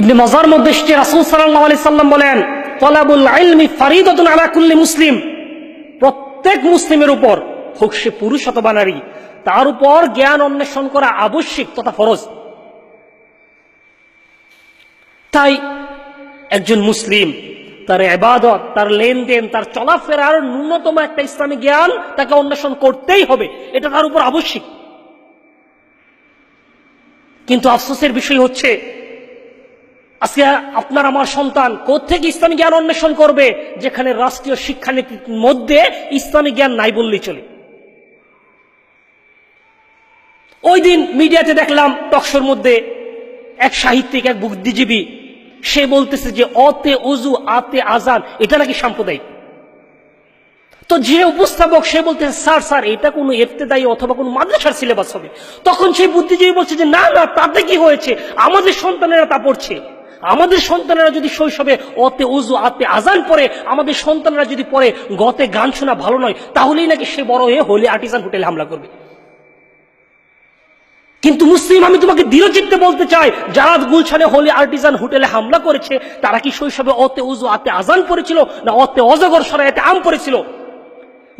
ইবনে মজার মধ্যে এসছে, রাসূল সাল্লাল্লাহু আলাইহি সাল্লাম বলেন, তলাবুল ইলমি ফারিদাতুন আলা মুসলিম। প্রত্যেক মুসলিমের উপর হোক সে পুরুষ অথবা নারী, তার উপর জ্ঞান অন্বেষণ করা আবশ্যিক তথা ফরজ। তাই একজন মুসলিম, তার এবাদত তার লেনদেন, তার চলাফেরার ন্যূনতম একটা ইসলামী জ্ঞান তাকে অন্বেষণ করতেই হবে, এটা তার উপর আবশ্যিক। কিন্তু আফসোসের বিষয় হচ্ছে আজকে আপনার, আমার সন্তান কোথেকে ইসলামী জ্ঞান অন্বেষণ করবে? যেখানে রাষ্ট্রীয় শিক্ষানীতির মধ্যে ইসলামী জ্ঞান নাই বললেই চলে। ওই দিন মিডিয়াতে দেখলাম টকশোর মধ্যে এক সাহিত্যিক, এক বুদ্ধিজীবী, সে বলতেছে যে, অতে অজু আতে আজান। এটা নাকি সাম্প্রদায়িক? তো যে উপস্থাপক, সে বলতেছে, স্যার স্যার, এটা কোনো এফতেদায়ী অথবা কোনো মাদ্রাসার সিলেবাস হবে। তখন সেই বুদ্ধিজীবী বলছে যে, না না, তাতে কি হয়েছে? আমাদের সন্তানেরা তা পড়ছে। আমাদের সন্তানেরা যদি শৈশবে অতে উজু, আতে আজান পরে আমাদের সন্তানরা যদি পরে গতে গান শোনা ভালো নয়, তাহলেই নাকি সে বড় হয়ে হোলি আর্টিজান হোটেলে হামলা করবে। কিন্তু মুসলিম, আমি তোমাকে দৃঢ়চিত্তে বলতে চাই, যারা গুলশানে হোলি আর্টিজান হোটেলে হামলা করেছে, তারা কি শৈশবে অতে উজু, আতে আজান পড়েছিল, না অতে অজগর সরাইতে আম পড়েছিল?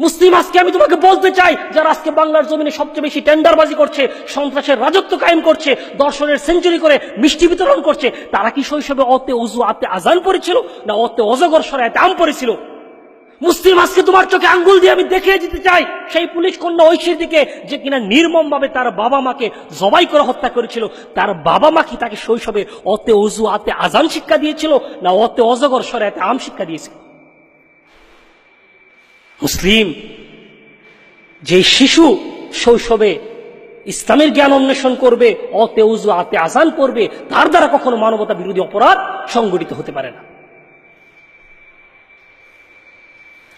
মুসলিম আজকে আমি তোমাকে বলতে চাই, যারা আজকে বাংলার জমিনে সবচেয়ে বেশি টেন্ডারবাজি করছে, সন্ত্রাসের রাজত্ব কায়েম করছে, দর্শনের সেঞ্চুরি করে মিষ্টি বিতরণ করছে, তারা কি শৈশবে অতে উজু আতে আজান পড়েছিল, না অতে অজগর সরাইতে আম পড়েছিল? মুসলিম আজকে তোমার চোখে আঙ্গুল দিয়ে আমি দেখিয়ে দিতে চাই, সেই পুলিশ কন্যা ঐশীর দিকে, যে কিনা নির্মম ভাবে তার বাবা মাকে জবাই করে হত্যা করেছিল, তার বাবা মা কি তাকে শৈশবে অতে অজু আতে আজান শিক্ষা দিয়েছিল, না অতে অজগর সরাইতে আম শিক্ষা দিয়েছিল? মুসলিম যে শিশু শৈশবে ইসলামের জ্ঞান অন্বেষণ করবে, অতে উজু, আতে আজান করবে, তার দ্বারা কখনো মানবতা বিরোধী অপরাধ সংগঠিত হতে পারে না।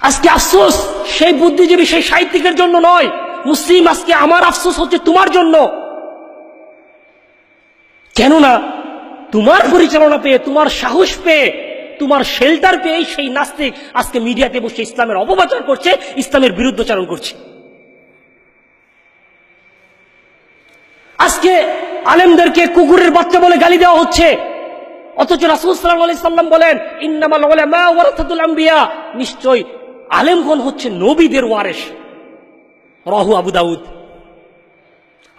আজকে আফসোস, সেই বুদ্ধিজীবী, সেই সাহিত্যিকের জন্য নয়। মুসলিম, আজকে আমার আফসোস হচ্ছে তোমার জন্য। কেননা, তোমার পরিচালনা পেয়ে, তোমার সাহস পেয়ে তোমার শেল্টার পেয়ে সেই নাস্তিক আজকে মিডিয়াতে বসে ইসলামের অপপ্রচার করছে, ইসলামের বিরুদ্ধচারণ করছে। আজকে আলেমদেরকে কুকুরের বাচ্চা বলে গালি দেওয়া হচ্ছে। অথচ রাসুল সাল্লাম বলেন, ইন্নামাল নিশ্চয় আলেমগণ হচ্ছে নবীদের ওয়ারেস রহু আবু দাউদ।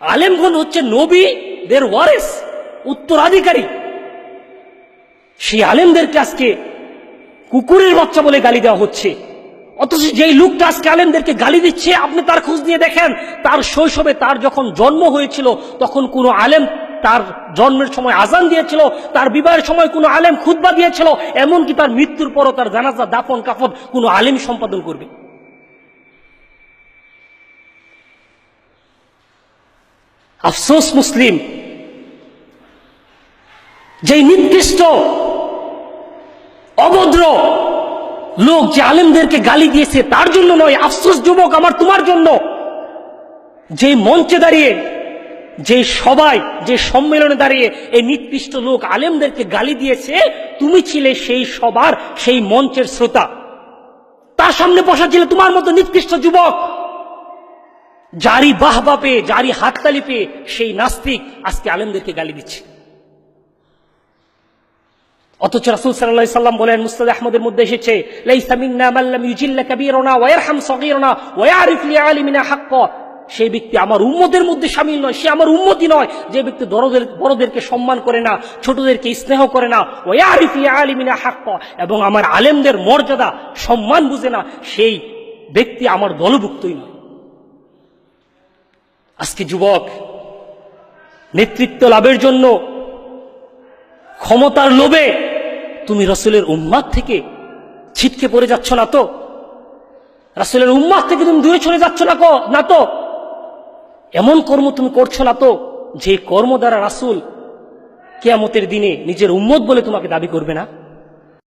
আলেমগণ হচ্ছে নবীদের ওয়ারেস উত্তরাধিকারী। সেই আলেমদেরকে আজকে কুকুরের বাচ্চা বলে গালি দেওয়া হচ্ছে। অথচ যেই লোকটা আজকে আলেমদেরকে গালি দিচ্ছে, আপনি তার খোঁজ নিয়ে দেখেন, তার শৈশবে তার যখন জন্ম হয়েছিল, তখন কোনো আলেম তার জন্মের সময় আজান দিয়েছিল, তার বিবাহের সময় কোনো আলেম খুতবা দিয়েছিল, এমনকি তার মৃত্যুর পরও তার জানাজা, দাফন, কাফন কোনো আলেম সম্পাদন করবে। আফসোস মুসলিম, যেই নির্দিষ্ট অভদ্র লোক যে আলেমদেরকে গালি দিয়েছে, তার জন্য নয়, আফসোস যুবক আমার, তোমার জন্য। যে মঞ্চে দাঁড়িয়ে, যে সবাই যে সম্মেলনে দাঁড়িয়ে এই নির্দিষ্ট লোক আলেমদেরকে গালি দিয়েছে, তুমি ছিলে সেই সবার সেই মঞ্চের শ্রোতা। তার সামনে বসা ছিল তোমার মতো নির্দিষ্ট যুবক। যারই বাহবা পেয়ে, যারই হাততালি পেয়ে, সেই নাস্তিক আজকে আলেমদেরকে গালি দিচ্ছে। অথচ রাসূল আলাইহি সাল্লাম বলেন মুসনাদ আহমদের মধ্যে এসেছে সেই ব্যক্তি আমার উম্মতের মধ্যে সামিল নয়, সে আমার উম্মতি নয়। যে ব্যক্তি বড়দের বড়দেরকে সম্মান করে না, ছোটদেরকে স্নেহ করে না লিআলিমিনা হাক্কা। এবং আমার আলেমদের মর্যাদা, সম্মান বুঝে না, সেই ব্যক্তি আমার দলভুক্তই নয়। আজকে যুবক, নেতৃত্ব লাভের জন্য ক্ষমতার লোভে তুমি রসুলের উম্মাদ থেকে ছিটকে পড়ে যাচ্ছ না তো? রাসুলের উম্মাদ থেকে তুমি দূরে চলে যাচ্ছ না না তো? এমন কর্ম তুমি করছ না তো, যে কর্ম দ্বারা রাসুল কেয়ামতের দিনে নিজের উম্মত বলে তোমাকে দাবি করবে না?